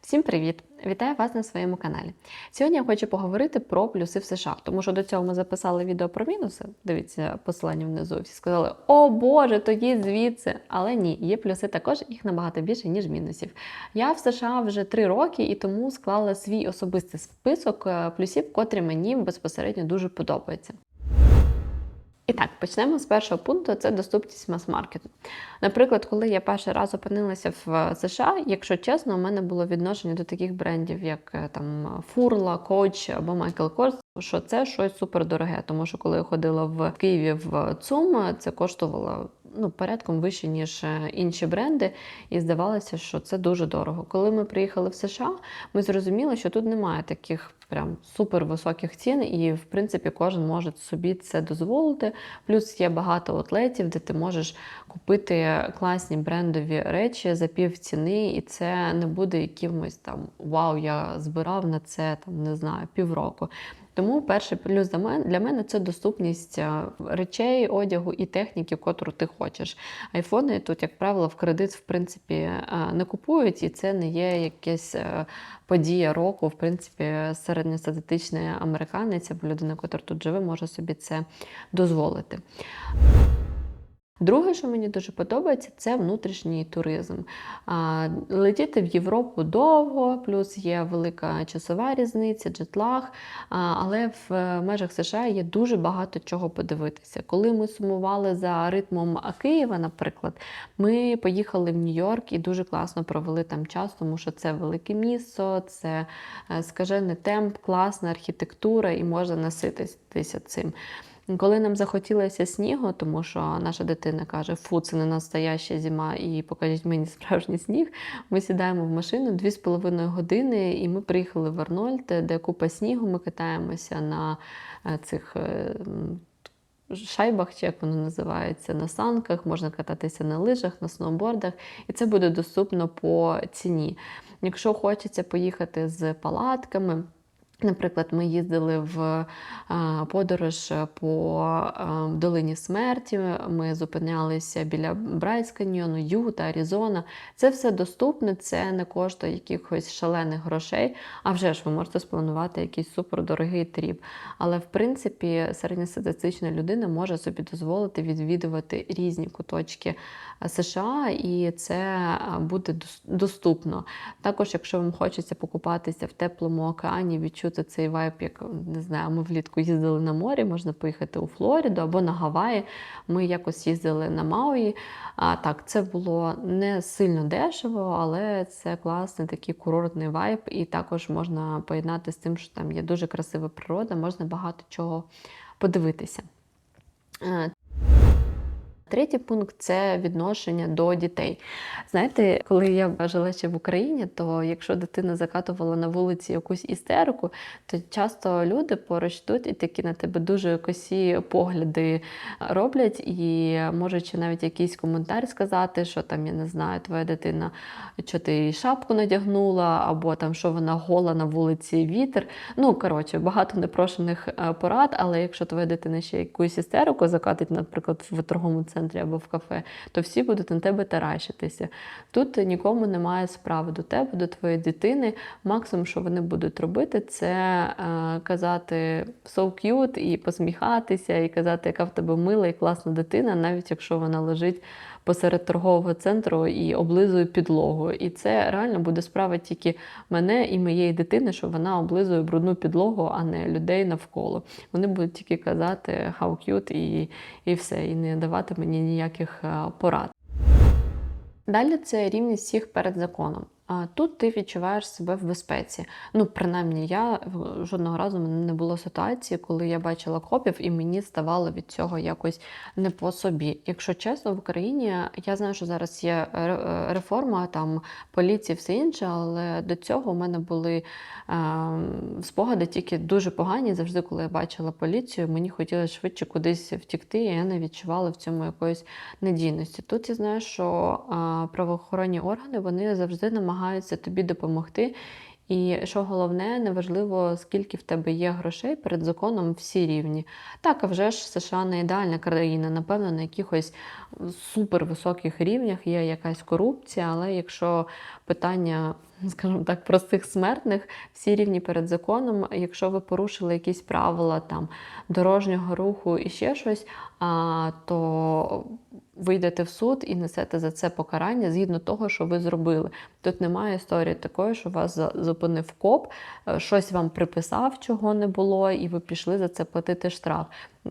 Всім привіт! Вітаю вас на своєму каналі. Сьогодні я хочу поговорити про плюси в США, тому що до цього ми записали відео про мінуси. Дивіться посилання внизу. Всі сказали, о Боже, тоді звідси. Але ні, є плюси також, їх набагато більше, ніж мінусів. Я в США вже три роки і тому склала свій особистий список е, плюсів, котрі мені безпосередньо дуже подобаються. Так, почнемо з першого пункту це доступність мас-маркету. Наприклад, коли я перший раз опинилася в США, якщо чесно, у мене було відношення до таких брендів, як е, там Фурла, Коч або Майкл Корс, що це щось супердороге. Тому що коли я ходила в Києві в ЦУМ, це коштувало ну, порядком вище, ніж е, інші бренди, і здавалося, що це дуже дорого. Коли ми приїхали в США, ми зрозуміли, що тут немає таких прям супервисоких цін, і в принципі кожен може собі це дозволити. Плюс є багато атлетів, де ти можеш купити класні брендові речі за пів ціни, і це не буде якимось там вау, я збирав на це там не знаю півроку. Тому перший плюс для мене це доступність е, речей, одягу і техніки, котру ти хочеш. Айфони тут, як правило, в кредит в принципі е, не купують, і це не є якась е, подія року. В принципі, середньостатистичний американець або людина, яка тут живе, може собі це дозволити. Друге, що мені дуже подобається, це внутрішній туризм. Летіти в Європу довго, плюс є велика часова різниця, джетлаг. Але в межах США є дуже багато чого подивитися. Коли ми сумували за ритмом Києва, наприклад, ми поїхали в Нью-Йорк і дуже класно провели там час, тому що це велике місто, це е, скажений темп, класна архітектура, і можна насититися цим. Коли нам захотілося снігу, тому що наша дитина каже, фу, це не настояща зима, і покажіть мені справжній сніг. Ми сідаємо в машину 2,5 години, і ми приїхали в Арнольд, де купа снігу. Ми катаємося на е, цих. е, Шайбах, чи як воно називається, на санках, можна кататися на лижах, на сноубордах, і це буде доступно по ціні. Якщо хочеться поїхати з палатками, Наприклад, ми їздили в подорож по долині смерті. Ми зупинялися біля Брайс каньйону, Юта, Аризона. Це все доступне, це не коштує якихось шалених грошей. А вже ж ви можете спланувати якийсь супердорогий тріп. Але в принципі середньостатистична людина може собі дозволити відвідувати різні куточки США, і це буде доступно. Також, якщо вам хочеться покупатися в теплому океані, відчути цей вайб, як не знаю, ми влітку їздили на морі, можна поїхати у Флориду або на Гаваї. Ми якось їздили на Мауї. А так, це було не сильно дешево, але це класний такий курортний вайб, і також можна поєднати з тим, що там є дуже красива природа, можна багато чого подивитися. Третій пункт це відношення до дітей. Знаєте, коли я жила ще в Україні, то якщо дитина закатувала на вулиці якусь істерику, то часто люди поруч тут і такі на тебе дуже косі погляди роблять, і можуть навіть якийсь коментар сказати, що там, я не знаю, твоя дитина, що ти шапку надягнула, або там що вона гола на вулиці вітер. Ну, коротше, багато непрошених е, порад, але якщо твоя дитина ще якусь істерику закатить, наприклад, в торговому центрі, центрі або в кафе, то всі будуть на тебе таращитися. Тут нікому немає справи до тебе, до твоєї дитини. Максимум, що вони будуть робити, це е, казати so cute і посміхатися, і казати, яка в тебе мила і класна дитина, навіть якщо вона лежить посеред торгового центру і облизує підлогу. І це реально буде справа тільки мене і моєї дитини, що вона облизує брудну підлогу, а не людей навколо. Вони будуть тільки казати how cute і, і все, і не давати мені ніяких е, порад. Далі це рівність всіх перед законом. Тут ти відчуваєш себе в безпеці. Ну, принаймні, я жодного разу мене не було ситуації, коли я бачила копів, і мені ставало від цього якось не по собі. Якщо чесно, в Україні я знаю, що зараз є реформа там поліції, все інше, але до цього у мене були е, спогади тільки дуже погані. Завжди, коли я бачила поліцію, мені хотілося швидше кудись втікти, і я не відчувала в цьому якоїсь надійності. Тут я знаю, що е, правоохоронні органи вони завжди намагаються намагаються тобі допомогти І що головне, неважливо, скільки в тебе є грошей, перед законом всі рівні. Так, а вже ж США не ідеальна країна. Напевно, на якихось супервисоких рівнях є якась корупція, але якщо питання, скажімо так, простих смертних, всі рівні перед законом, якщо ви порушили якісь правила там дорожнього руху і ще щось, а, то ви йдете в суд і несете за це покарання згідно того, що ви зробили. Тут немає історії такої, що вас зупинив коп, е, щось вам приписав, чого не було, і ви пішли за це платити штраф.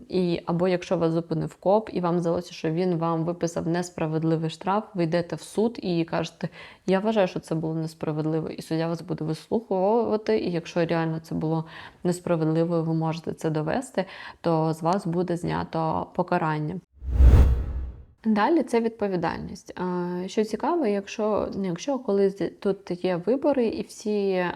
І, або якщо вас зупинив коп, і вам здалося, що він вам виписав несправедливий штраф, ви йдете в суд і кажете, я вважаю, що це було несправедливо, і суддя вас буде вислуховувати. І якщо реально це було несправедливо, ви можете це довести, то з вас буде знято покарання. Далі це відповідальність. Що цікаво, якщо, ну, якщо коли тут є вибори, і всі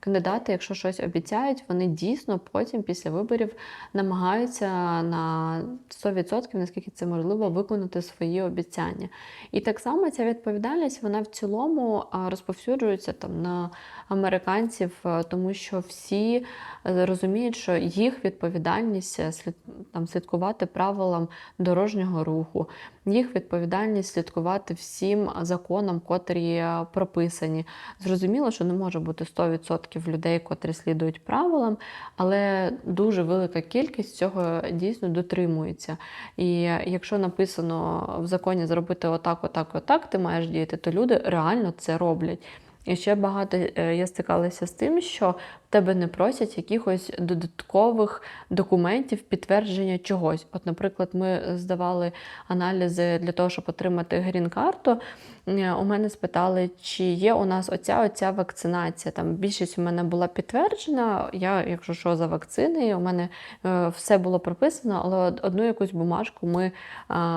кандидати, якщо щось обіцяють, вони дійсно потім після виборів намагаються на 100%, наскільки це можливо, виконати свої обіцяння. І так само ця відповідальність вона в цілому розповсюджується там на американців, тому що всі е, розуміють, що їх відповідальність е, там, слідкувати правилам дорожнього руху, їх відповідальність слідкувати всім законам, котрі е, прописані. Зрозуміло, що не може бути 100% людей, котрі слідують правилам, але дуже велика кількість цього дійсно дотримується. І якщо написано в законі зробити отак, отак, отак, ти маєш діяти, то люди реально це роблять. І ще багато е, я стикалася з тим, що тебе не просять якихось додаткових документів підтвердження чогось. От, наприклад, ми здавали аналізи для того, щоб отримати грін-карту. Е, У мене спитали, чи є у нас оця оця вакцинація. Там більшість у мене була підтверджена. Я, якщо що, за вакцини, у мене е, все було прописано, але одну якусь бумажку ми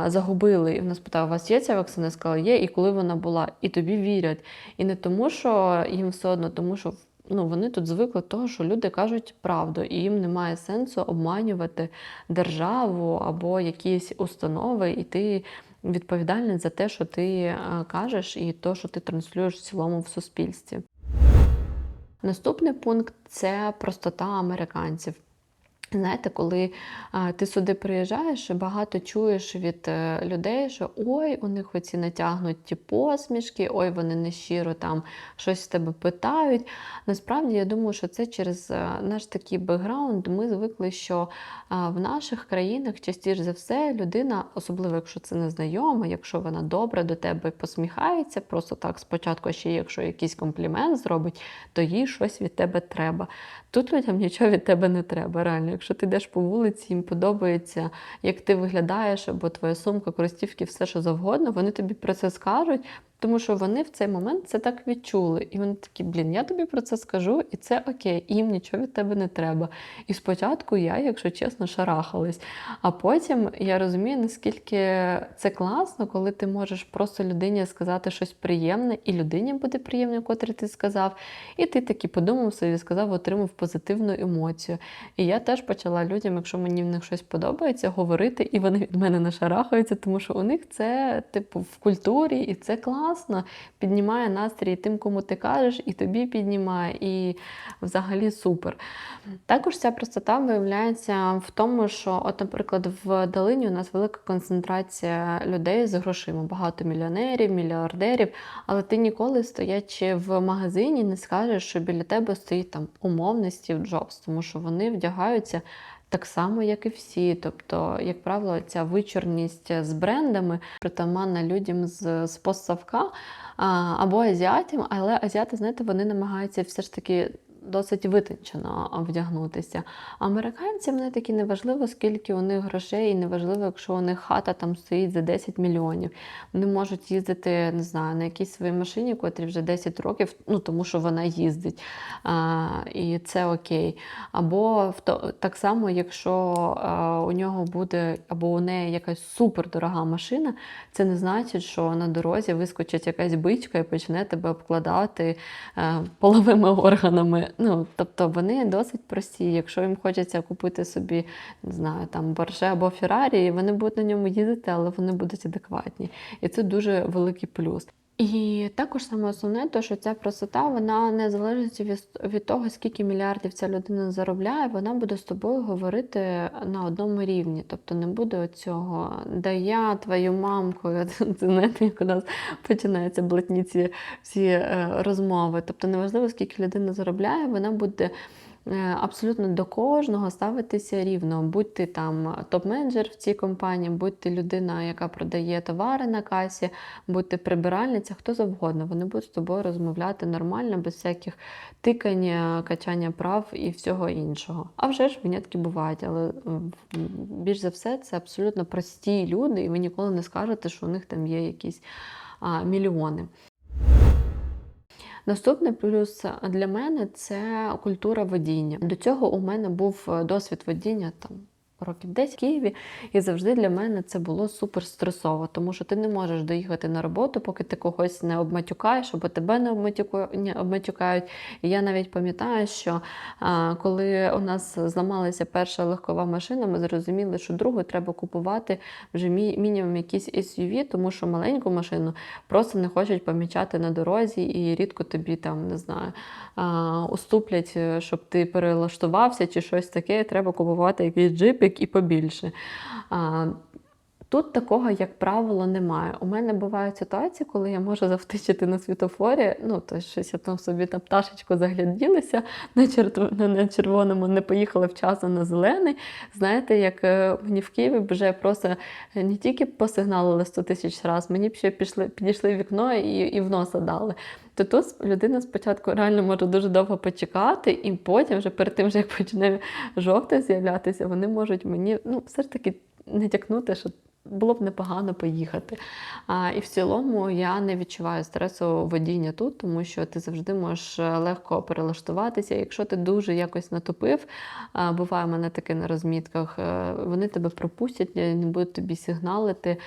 загубили. І вона спитала, у вас є ця вакцина? Я сказала, є, і коли вона була. І тобі вірять. І не тому, що їм все одно, тому що ну, вони тут звикли до того, що люди кажуть правду, і їм немає сенсу обманювати державу або якісь установи, і ти відповідальний за те, що ти е, кажеш, і то, що ти транслюєш в цілому в суспільстві. Наступний пункт це простота американців. Знаєте, коли а, ти сюди приїжджаєш, багато чуєш від е, людей, що ой, у них оці натягнуті посмішки, ой, вони нещиро там щось з тебе питають. Насправді, я думаю, що це через е, наш такий бекграунд. Ми звикли, що а, в наших країнах частіше за все людина, особливо якщо це незнайома, якщо вона добре до тебе посміхається, просто так спочатку, ще якщо якийсь комплімент зробить, то їй щось від тебе треба. Тут людям нічого від тебе не треба. Реально, якщо ти йдеш по вулиці, їм подобається, як ти виглядаєш, або твоя сумка, користівки, все що завгодно, вони тобі про це скажуть. Тому що вони в цей момент це так відчули. І вони такі, блін, я тобі про це скажу, і це окей, і їм нічого від тебе не треба. І спочатку я, якщо чесно, шарахалась. А потім я розумію, наскільки це класно, коли ти можеш просто людині сказати щось приємне, і людині буде приємно, котрі ти сказав. І ти таки подумав собі, сказав, отримав позитивну емоцію. І я теж почала людям, якщо мені в них щось подобається, говорити, і вони від мене не шарахаються, тому що у них це, типу, в культурі, і це класно. Піднімає настрій тим, кому ти кажеш, і тобі піднімає, і взагалі супер. Також ця простота виявляється в тому, що, от, наприклад, в Долині у нас велика концентрація людей з грошима, багато мільйонерів, мільярдерів, але ти ніколи, стоячи в магазині, не скажеш, що біля тебе стоїть там умовний Стів Джобс, тому що вони вдягаються. Так само, як і всі. Тобто, як правило, ця вичорність з брендами притаманна людям з, з постсавка або азіатам, але азіати, знаєте, вони намагаються все ж таки досить витончено вдягнутися. Американці вони такі неважливо, скільки у них грошей, і неважливо, якщо у них хата там стоїть за 10 мільйонів. Вони можуть їздити, не знаю, на якійсь своїй машині, котрі вже 10 років, ну тому що вона їздить. А, і це окей. Або так само, якщо у нього буде або у неї якась супердорога машина, це не значить, що на дорозі вискочить якась бичка і почне тебе обкладати е, половими органами. Ну, тобто вони досить прості. Якщо їм хочеться купити собі, не знаю, там борже або Феррарі, вони будуть на ньому їздити, але вони будуть адекватні. І це дуже великий плюс. І також саме основне, то, що ця красота вона не залежить від, від того, скільки мільярдів ця людина заробляє, вона буде з тобою говорити на одному рівні. Тобто не буде цього, да я твою мамку, це знаєте, як у нас починаються блатні ці всі е, розмови. Тобто неважливо, скільки людина заробляє, вона буде. Е, Абсолютно до кожного ставитися рівно. Будь ти там топ-менеджер в цій компанії, будь ти людина, яка продає товари на касі, будь ти прибиральниця, хто завгодно. Вони будуть з тобою розмовляти нормально, без всяких тикання, качання прав і всього іншого. А вже ж винятки бувають, але більш за все це абсолютно прості люди, і ви ніколи не скажете, що у них там є якісь а, мільйони. Наступний плюс для мене це культура водіння. До цього у мене був е, досвід водіння там. Років десь в Києві, і завжди для мене це було супер стресово, тому що ти не можеш доїхати на роботу, поки ти когось не обматюкаєш, або тебе не, обматюкають. І я навіть пам'ятаю, що а, коли у нас зламалася перша легкова машина, ми зрозуміли, що другу треба купувати вже мі... мінімум якісь SUV, тому що маленьку машину просто не хочуть помічати на дорозі, і рідко тобі там не знаю а, уступлять, щоб ти перелаштувався чи щось таке. Треба купувати якийсь джипік і побільше. Тут такого, як правило, немає. У мене бувають ситуації, коли я можу завтичити на світофорі. Ну, то щось я там собі на пташечку загляділася на, чер- на червоному, не поїхала вчасно на зелений. Знаєте, як е, мені в Києві вже просто не тільки посигналили 100 тисяч разів, мені б ще пішли, підійшли вікно і, і в носа дали. То тут людина спочатку реально може дуже довго почекати, і потім, вже перед тим, як почне жовте з'являтися, вони можуть мені ну, все ж таки натякнути, що було б непогано поїхати. А, і в цілому я не відчуваю стресу водіння тут, тому що ти завжди можеш е, легко перелаштуватися. Якщо ти дуже якось натопив, а, буває в мене таке на розмітках, е, вони тебе пропустять, не будуть тобі сигналити.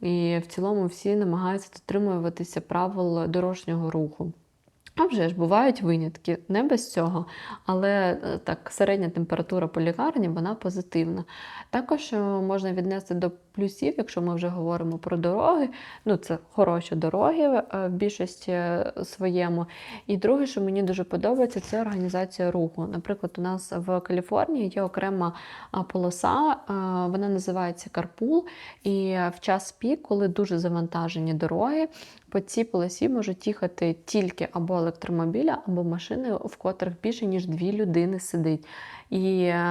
І в цілому всі намагаються дотримуватися правил дорожнього руху. А вже ж бувають винятки, не без цього, але е, так середня температура по лікарні вона позитивна. Також е, можна віднести до плюсів, якщо ми вже говоримо про дороги. Ну, це хороші дороги е, в більшості своєму. І друге, що мені дуже подобається, це організація руху. Наприклад, у нас в Каліфорнії є окрема полоса, вона називається Карпул. І в час пік, коли дуже завантажені дороги, по цій полосі можуть їхати тільки або електромобіля, або машини, в котрих більше ніж дві людини сидить. І е,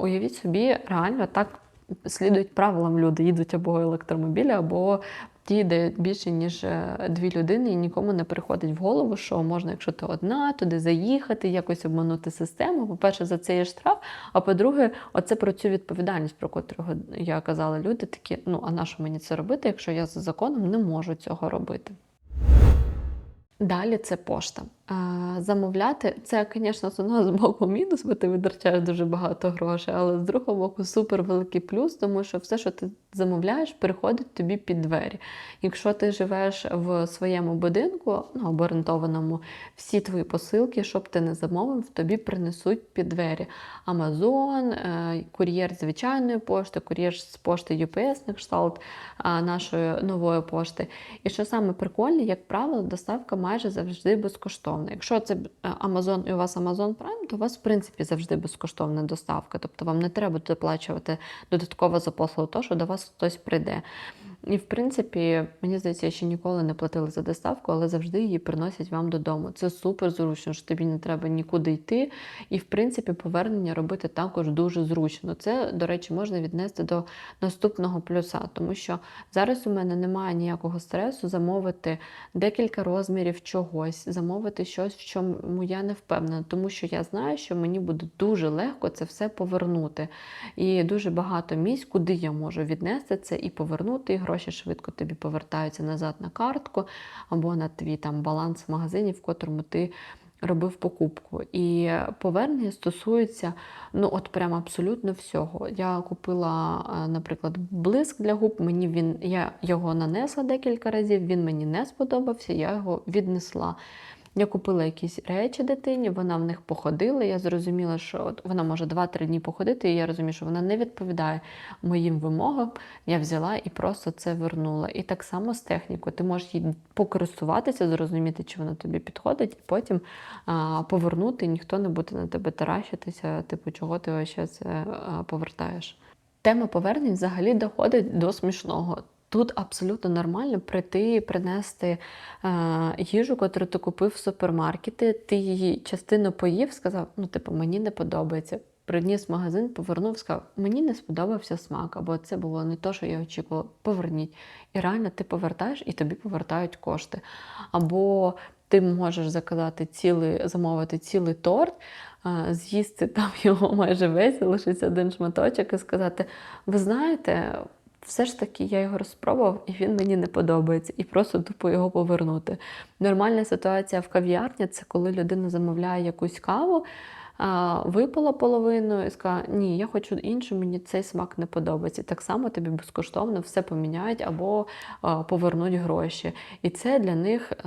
уявіть собі, реально так слідують правилам люди. Їдуть або електромобілі, або ті, де більше ніж е, дві людини, і нікому не приходить в голову, що можна, якщо ти одна, туди заїхати, якось обманути систему. По-перше, за це є штраф. А по-друге, оце про цю відповідальність, про котру я казала, люди такі: ну а на що мені це робити, якщо я за законом не можу цього робити. Далі це пошта. Замовляти це, звісно, з одного з боку мінус, бо ти витрачаєш дуже багато грошей, але з другого боку супер великий плюс, тому що все, що ти замовляєш, приходить тобі під двері. Якщо ти живеш в своєму будинку, ну або орієнтованому, всі твої посилки, щоб ти не замовив, тобі принесуть під двері. Амазон, е, кур'єр звичайної пошти, кур'єр з пошти UPS, на кшталт нашої нової пошти. І що саме прикольне, як правило, доставка майже завжди безкоштовна. Якщо це Amazon і у вас Amazon Prime, то у вас в принципі завжди безкоштовна доставка. Тобто вам не треба доплачувати додатково за послугу, то що до вас хтось прийде. І, в принципі, мені здається, я ще ніколи не платила за доставку, але завжди її приносять вам додому. Це супер зручно, що тобі не треба нікуди йти. І, в принципі, повернення робити також дуже зручно. Це, до речі, можна віднести до наступного плюса, тому що зараз у мене немає ніякого стресу замовити декілька розмірів чогось, замовити щось, в чому я не впевнена, тому що я знаю, що мені буде дуже легко це все повернути. І дуже багато місць, куди я можу віднести це і повернути, і гроші швидко тобі повертаються назад на картку або на твій там баланс в магазині, в котрому ти робив покупку. І повернення стосується ну от прям абсолютно всього. Я купила, е, наприклад, блиск для губ. Мені він я його нанесла декілька разів, він мені не сподобався, я його віднесла. Я купила якісь речі дитині, вона в них походила. Я зрозуміла, що от вона може 2-3 дні походити, і я розумію, що вона не відповідає моїм вимогам. Я взяла і просто це вернула. І так само з технікою. Ти можеш їй покористуватися, зрозуміти, чи вона тобі підходить, і потім а, повернути, і ніхто не буде на тебе таращитися, типу, чого ти ще це повертаєш. Тема повернень взагалі доходить до смішного. Тут абсолютно нормально прийти, принести е, їжу, яку ти купив в супермаркеті, ти її частину поїв, сказав, ну, типу, мені не подобається. Приніс магазин, повернув, сказав, мені не сподобався смак, або це було не те, що я очікувала. Поверніть. І реально ти повертаєш і тобі повертають кошти. Або ти можеш заказати цілий, замовити цілий торт, е, з'їсти там його майже весь, залишиться один шматочок і сказати: ви знаєте, все ж таки я його розпробував, і він мені не подобається, і просто тупо його повернути. Нормальна ситуація в кав'ярні це коли людина замовляє якусь каву. а, Випила половину і сказала, ні, я хочу іншу, мені цей смак не подобається. Так само тобі безкоштовно все поміняють або повернуть гроші. І це для них е,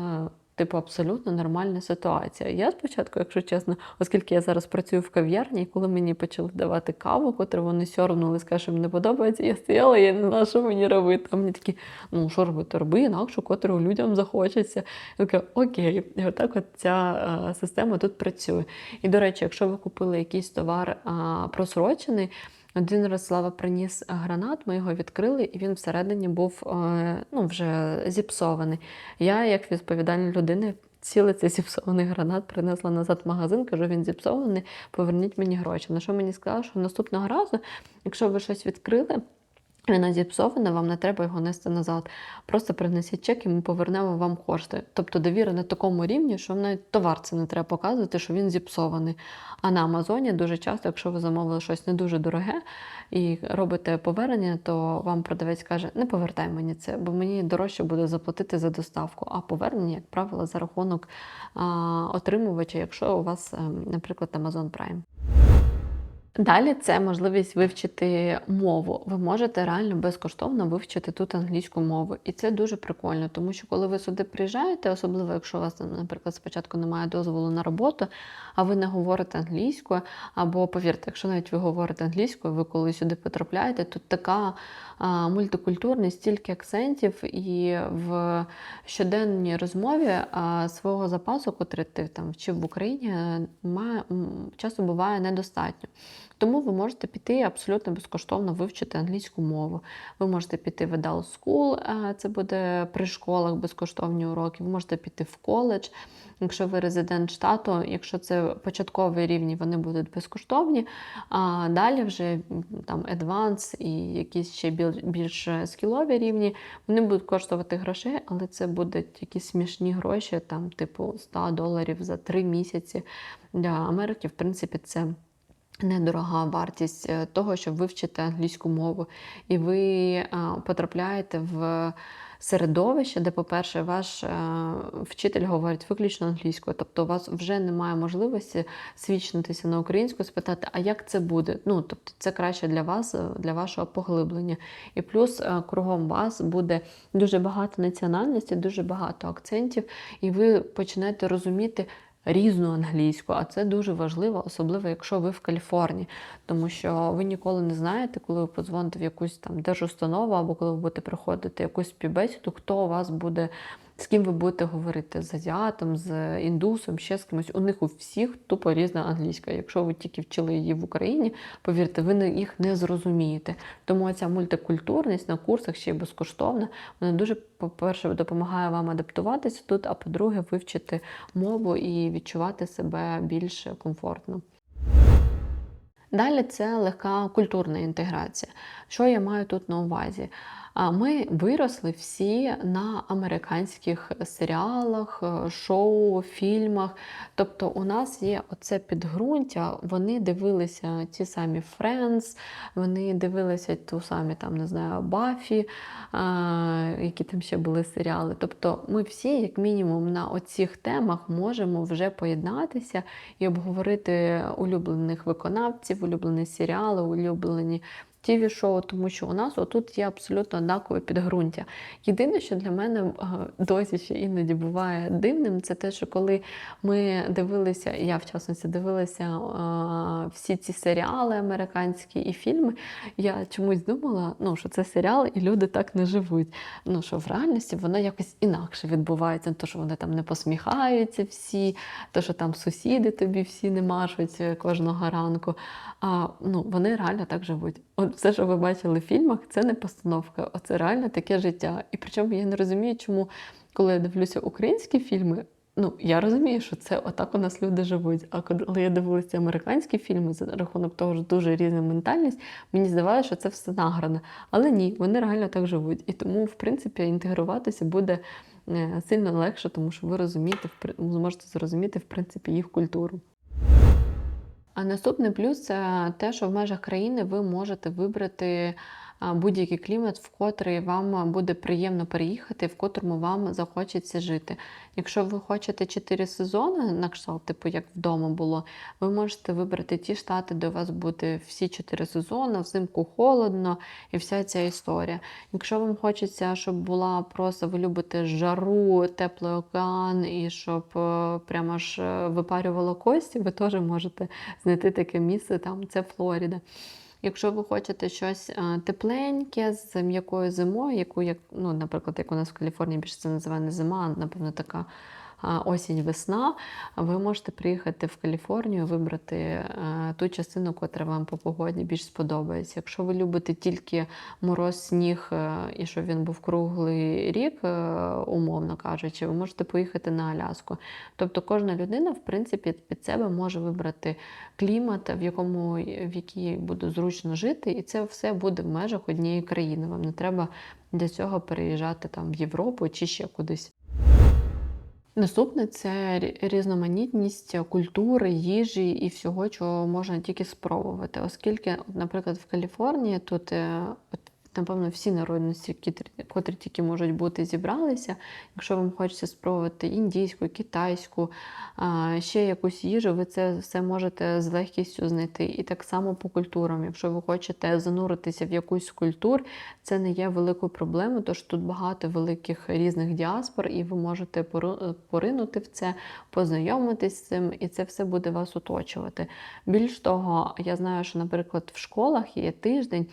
типу, абсолютно нормальна ситуація. Я спочатку, якщо чесно, оскільки я зараз працюю в кав'ярні, і коли мені почали давати каву, котру вони сьорбнули, сказали, що їм не подобається, я стояла, я не знала, що мені робити. А мені такі, ну що робити, роби інакшу, котру людям захочеться. Я така, окей, і отак от ця е, система тут працює. І, до речі, якщо ви купили якийсь товар просрочений, один раз Слава приніс гранат, ми його відкрили, і він всередині був е, ну, вже зіпсований. Я, як відповідальна людина, цілий цей зіпсований гранат принесла назад в магазин, кажу, він зіпсований, поверніть мені гроші. На що мені сказали, що наступного разу, якщо ви щось відкрили, Вона зіпсована, вам не треба його нести назад. Просто принесіть чек і ми повернемо вам кошти. Тобто довіра на такому рівні, що навіть товар це не треба показувати, що він зіпсований. А на Амазоні дуже часто, якщо ви замовили щось не дуже дороге і робите повернення, то вам продавець каже, не повертай мені це, бо мені дорожче буде заплатити за доставку. А повернення, як правило, за рахунок а, отримувача, якщо у вас, ем, наприклад, Amazon Prime. Далі це можливість вивчити мову. Ви можете реально безкоштовно вивчити тут англійську мову. І це дуже прикольно, тому що коли ви сюди приїжджаєте, особливо якщо у вас, наприклад, спочатку немає дозволу на роботу, а ви не говорите англійською, або повірте, якщо навіть ви говорите англійською, ви коли сюди потрапляєте, тут така а, мультикультурність, стільки акцентів, і в щоденній розмові а, свого запасу, котрий ти там вчив в Україні, має, часу буває недостатньо. Тому ви можете піти абсолютно безкоштовно вивчити англійську мову. Ви можете піти в Adult School, це буде при школах безкоштовні уроки. Ви можете піти в коледж. Якщо ви резидент штату, якщо це початкові рівні, вони будуть безкоштовні. А далі вже там Advance і якісь ще більш скілові рівні, вони будуть коштувати грошей, але це будуть якісь смішні гроші, там, типу 100 доларів за 3 місяці. Для Америки, в принципі, це недорога вартість е, того, щоб вивчити англійську мову, і ви потрапляєте в середовище, де, по-перше, ваш е, вчитель говорить виключно англійською, тобто у вас вже немає можливості свідчитися на українську, спитати, а як це буде? Ну, тобто, це краще для вас, е, для вашого поглиблення. І плюс кругом вас буде дуже багато національності, дуже багато акцентів, і ви почнете розуміти різну англійську, а це дуже важливо, особливо якщо ви в Каліфорнії, тому що ви ніколи не знаєте, коли ви подзвоните в якусь там держустанову або коли ви будете приходити якусь співбесіду, хто у вас буде з ким ви будете говорити з азіатом, з індусом, ще з кимось. У них у всіх тупо різна англійська. Якщо ви тільки вчили її в Україні, повірте, ви їх не зрозумієте. Тому ця мультикультурність на курсах ще й безкоштовна. Вона дуже, по-перше, допомагає вам адаптуватися тут, а по-друге, вивчити мову і відчувати себе більш комфортно. Далі це легка культурна інтеграція. Що я маю тут на увазі? Ми виросли всі на американських серіалах, е, шоу, фільмах. Тобто у нас є оце підґрунтя, вони дивилися ті самі Friends, вони дивилися ту самі там, не знаю, Бафі, які там ще були серіали. Тобто ми всі, як мінімум, на оцих темах можемо вже поєднатися і обговорити улюблених виконавців, улюблені серіали, улюблені ТВ шоу, тому що у нас отут є абсолютно однакове підґрунтя. Єдине, що для мене е, досі ще іноді буває дивним, це те, що коли ми дивилися, я в частності дивилася е, всі ці серіали американські і фільми, я чомусь думала, ну, що це серіал, і люди так не живуть. Ну, що в реальності воно якось інакше відбувається. То, що вони там не посміхаються всі, то, що там сусіди тобі всі не машуть е, кожного ранку. А ну, вони реально так живуть. От все, що ви бачили в фільмах, це не постановка, а це реально таке життя. І причому я не розумію, чому, коли я дивлюся українські фільми. Ну, я розумію, що це отак у нас люди живуть. А коли я дивилася американські фільми за рахунок того, що дуже різна ментальність, мені здавалося, що це все награно. Але ні, вони реально так живуть. І тому, в принципі, інтегруватися буде е, сильно легше, тому що ви розумієте, зможете зрозуміти в принципі їх культуру. А наступний плюс це те, що в межах країни ви можете вибрати будь-який клімат, в котрий вам буде приємно переїхати, в котрому вам захочеться жити. Якщо ви хочете 4 сезони, на кшталт, типу як вдома було, ви можете вибрати ті штати, де у вас буде всі 4 сезони, взимку холодно і вся ця історія. Якщо вам хочеться, щоб була просто ви любите жару, теплий океан і щоб е, прямо аж е, випарювало кості, ви теж можете знайти таке місце, там це Флоріда. Якщо ви хочете щось е, тепленьке з м'якою зимою, яку, як, ну, наприклад, як у нас в Каліфорнії більше це називає не зима, а напевно така а, осінь-весна, ви можете приїхати в Каліфорнію, вибрати е, ту частину, котра вам по погоді більш сподобається. Якщо ви любите тільки мороз, сніг е, і щоб він був круглий рік, е, умовно кажучи, ви можете поїхати на Аляску. Тобто кожна людина, в принципі, під себе може вибрати клімат, в якому в якій буде зручно жити, і це все буде в межах однієї країни. Вам не треба для цього переїжджати там в Європу чи ще кудись. Наступне це різноманітність культури, їжі і всього, чого можна тільки спробувати. Оскільки, наприклад, в Каліфорнії тут е, напевно всі народності, котрі, тільки можуть бути, зібралися. Якщо вам хочеться спробувати індійську, китайську, ще якусь їжу, ви це все можете з легкістю знайти. І так само по культурам. Якщо ви хочете зануритися в якусь з культур, це не є великою проблемою, тож тут багато великих різних діаспор, і ви можете поринути в це, познайомитись з цим, і це все буде вас оточувати. Більш того, я знаю, що, наприклад, в школах є тиждень.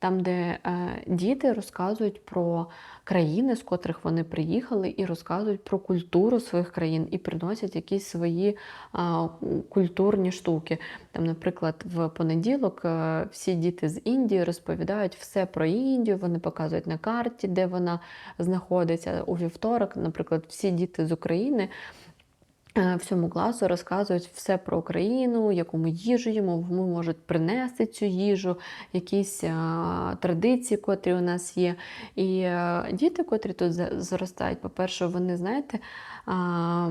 Там, де е, діти розказують про країни, з котрих вони приїхали, і розказують про культуру своїх країн, і приносять якісь свої а, культурні штуки. Там, наприклад, в понеділок е, всі діти з Індії розповідають все про Індію, вони показують на карті, де вона знаходиться. У вівторок, наприклад, всі діти з України. Е, Всьому класу розказують все про Україну, яку ми їжу їмо, ми можуть принести цю їжу, якісь а, традиції, котрі у нас є. І а, діти, котрі тут зростають, по-перше, вони, знаєте, а,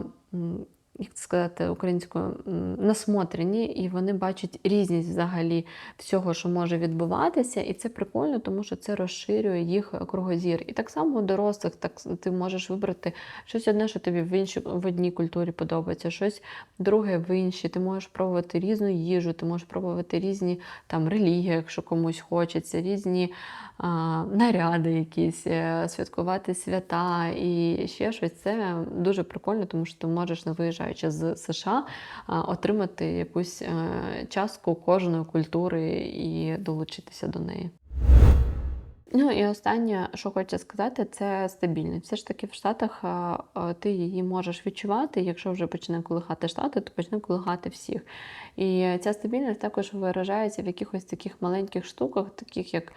як це сказати українською, насмотрені, і вони бачать різність взагалі всього, що може відбуватися, і це прикольно, тому що це розширює їх кругозір. І так само у дорослих, так ти можеш вибрати щось одне, що тобі в іншій в одній культурі подобається, щось друге в іншій. Ти можеш пробувати різну їжу, ти можеш пробувати різні там релігії, якщо комусь хочеться, різні наряди, якісь, е, святкувати свята і ще щось. Це дуже прикольно, тому що ти можеш, не виїжджаючи з США, отримати якусь е, частку кожної культури і долучитися до неї. Ну і останнє, що хочу сказати, це стабільність. Все ж таки в Штатах ти її можеш відчувати. Якщо вже почне колихати Штати, то почне колихати всіх. І ця стабільність також виражається в якихось таких маленьких штуках, таких як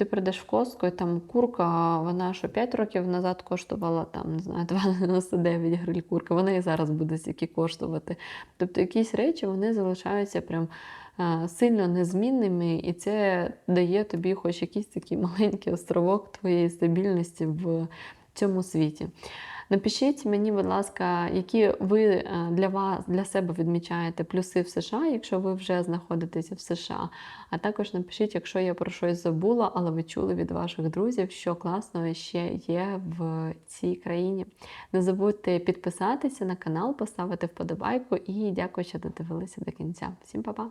ти прийдеш в коску, і там курка, вона що 5 років назад коштувала там, не знаю, 2,99 гриль курка, вона і зараз буде стільки коштувати. Тобто якісь речі вони залишаються прям а, сильно незмінними, і це дає тобі хоч якийсь такий маленький островок твоєї стабільності в цьому світі. Напишіть мені, будь ласка, які ви е, для вас для себе відмічаєте плюси в США, якщо ви вже знаходитеся в США. А також напишіть, якщо я про щось забула, але ви чули від ваших друзів, що класного ще є в цій країні. Не забудьте підписатися на канал, поставити вподобайку і дякую, що додивилися до кінця. Всім па-па!